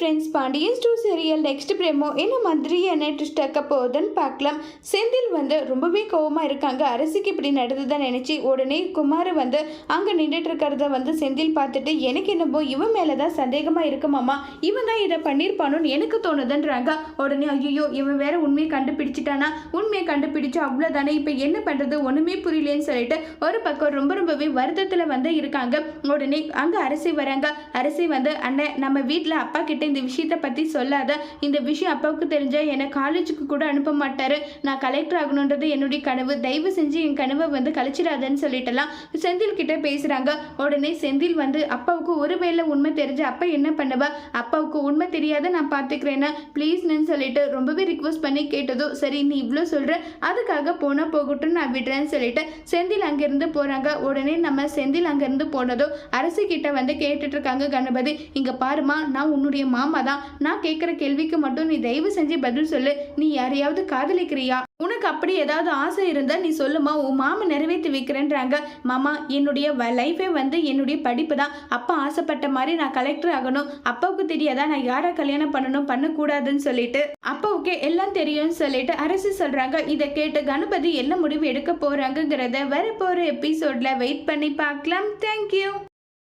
Friends Pandian two serial next promo என்ன மாதிரியான twist ஆக்க போகுதுன்னு பார்க்கலாம். செந்தில் வந்து ரொம்பவே கோவமாக இருக்காங்க. அரசுக்கு இப்படி நடந்ததை நினச்சி உடனே குமார் வந்து அங்கே நின்றுட்டு இருக்கிறத வந்து செந்தில் பார்த்துட்டு எனக்கு என்னமோ இவன் மேலே தான் சந்தேகமாக இருக்குமாமா இவன் தான் இதை பண்ணியிருப்பானோன்னு எனக்கு தோணுதுன்றாங்க. உடனே ஐயோ இவன் வேற உண்மையை கண்டுபிடிச்சிட்டானா? உண்மையை கண்டுபிடிச்சு அவ்வளோதானே இப்போ என்ன பண்ணுறது ஒன்றுமே புரியலேன்னு சொல்லிட்டு ஒரு பக்கம் ரொம்ப ரொம்பவே வருத்தத்தில் வந்து இருக்காங்க. உடனே அங்கே அரசி வராங்க. அரசி வந்து அண்ணன் நம்ம வீட்டில் அப்பா கிட்ட இந்த விஷயத்த பற்றி சொல்லாத. இந்த விஷயம் அப்பாவுக்கு தெரிஞ்சால் என்னை காலேஜுக்கு கூட அனுப்ப மாட்டார். நான் கலெக்டர் ஆகணுன்றது என்னுடைய கனவு. தயவு செஞ்சு என் கனவை வந்து கழிச்சிடாதன்னு சொல்லிட்டலாம். செந்தில் கிட்ட பேசுகிறாங்க உடனே செந்தில் வந்து அப்பாவுக்கு ஒருவேளை உண்மை தெரிஞ்சு அப்பா என்ன பண்ணுவா? அப்பாவுக்கு உண்மை தெரியாத நான் பார்த்துக்கிறேன்னா ப்ளீஸ்னு சொல்லிட்டு ரொம்பவே ரிக்வஸ்ட் பண்ணி கேட்டதோ சரி நீ இவ்வளோ சொல்கிற அதுக்காக போனால் போகட்டும் நான் விடுறேன்னு சொல்லிட்டு செந்தில் அங்கேருந்து போகிறாங்க உடனே நம்ம செந்தில் அங்கேருந்து போனதோ அரசு கிட்ட வந்து கேட்டுட்ருக்காங்க கணபதி. இங்கே பாருமா நான் உன்னுடைய மாமா தான் நான் கேட்குற கேள்விக்கு மட்டும் நீ தயவு செஞ்சு பதில் சொல்லு. நீ யாரையாவது காதலிக்கிறியா? உனக்கு அப்படி ஏதாவது ஆசை இருந்தால் நீ சொல்லுமா. உன் மாமா நிறைவேற்றி வைக்கிறேன்றாங்க. மாமா என்னுடைய லைஃபே வந்து என்னுடைய படிப்பு தான் அப்பா ஆசைப்பட்ட மாதிரி நான் கலெக்டர் ஆகணும். அப்பாவுக்கு தெரியாதா? நான் யாரை கல்யாணம் பண்ணணும்? பண்ணக்கூடாதுன்னு சொல்லிட்டு. அப்பாவுக்கு எல்லாம் தெரியும்னு சொல்லிட்டு அரசு சொல்கிறாங்க இதை கேட்டு கணபதி என்ன முடிவு எடுக்க போகிறாங்கங்கிறத வரப்போகிற எபிசோடில் வெயிட் பண்ணி பார்க்கலாம். தேங்க்யூ